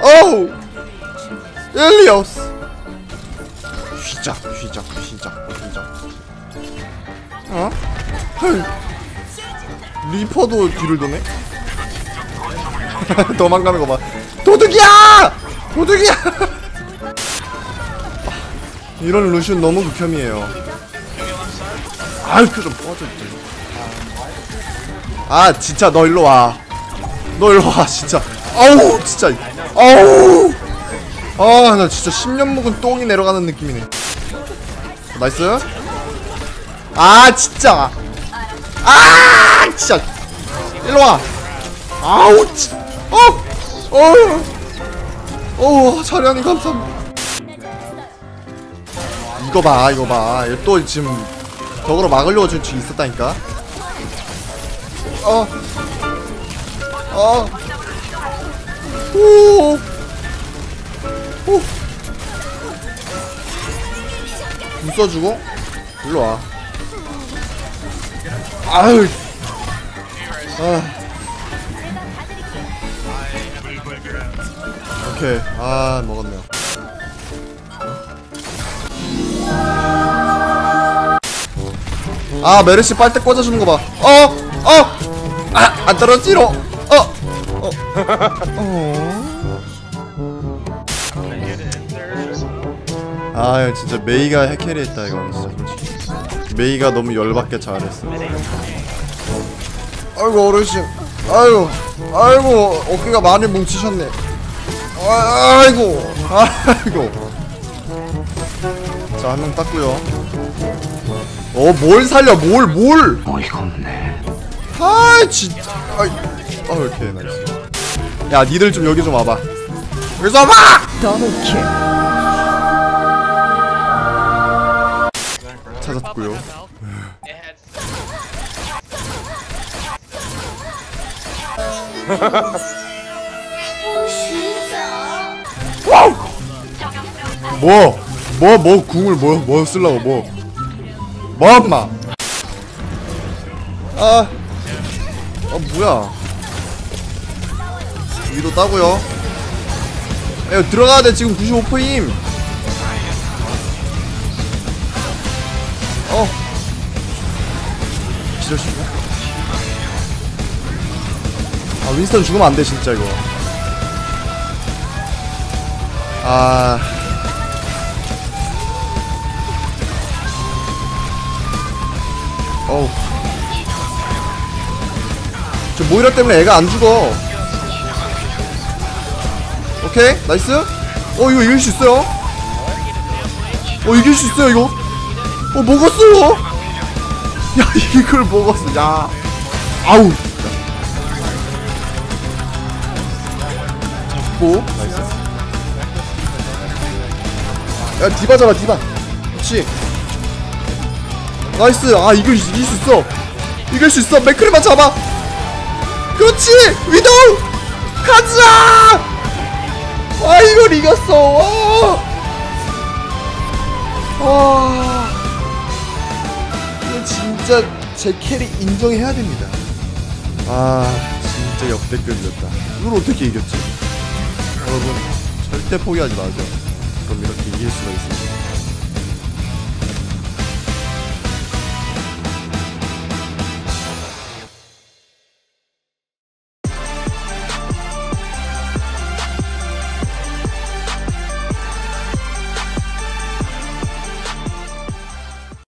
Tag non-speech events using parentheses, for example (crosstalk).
어우 엘리오스 휘작 휘작 휘작 휘작 어? 헐 리퍼도 뒤를 도네? 도망가는 거 봐. 도둑이야! 도둑이야! 아, (laughs) 이런 루시온 너무 극혐이에요. 아이 그좀 꺼져 있지. 아 진짜 너 일로 와 너 일로 와 진짜 아우 진짜. 아우. 아 나 진짜 10년 묵은 똥이 내려가는 느낌이네. 나이스. 아 진짜. 아 진짜. 일로 와. 아우 진 어어. 어 차련이 감사합니다. 이거 봐 이거 봐또 지금 덕으로 막으려고 지금 있었다니까. 어. 어. 오. 오. 웃어주고 일로 와. 아유. 아. 오케이. 아 먹었네요. 아 메르시 빨대 꽂아주는 거 봐. 어, 어, 아, 안 떨어지로. 어, 어, 어. 아, 진짜 메이가 해캐리했다 이거 진짜. 메이가 너무 열받게 잘했어. 아이고 어르신, 아이고, 아이고 어깨가 많이 뭉치셨네. 아, 아이고, 아이고. 자, 한 명 땄고요. 어, 뭘 살려? 뭘, 뭘? 어이가 없네. 아, 진짜. 아이, 아, 오케이, 나이스. 야, 니들 좀 여기 좀 와봐. 여기서 와봐! 찾았고요. 와우! 뭐? 뭐, 뭐, 궁을 뭐, 뭐 쓰려고, 뭐. 뭐, 엄마? 아, 어, 뭐야. 위로 따고요. 야, 들어가야 돼, 지금 95%임. 어. 기절시고? 아, 윈스턴 죽으면 안 돼, 진짜, 이거. 아. 어우. 저 모이라 때문에 애가 안 죽어. 오케이, 나이스. 어, 이거 이길 수 있어요. 어, 이길 수 있어요, 이거. 어, 먹었어요. 야, (laughs) 이걸 먹었어. 야. 아우. 잡고, 나이스. 야, 디바 잡아, 디바. 그렇지. 나이스. 아, 이걸 이길 수 있어. 이길 수 있어. 맥크리만 잡아. 그렇지! 위도우! 가자! 와 이걸 이겼어! 와! 와! 이거 진짜 제 캐리 인정해야 됩니다. 아 진짜 역대급이었다. 이걸 어떻게 이겼지? 여러분 절대 포기하지 마세요. 그럼 이렇게 이길 수가 있습니다.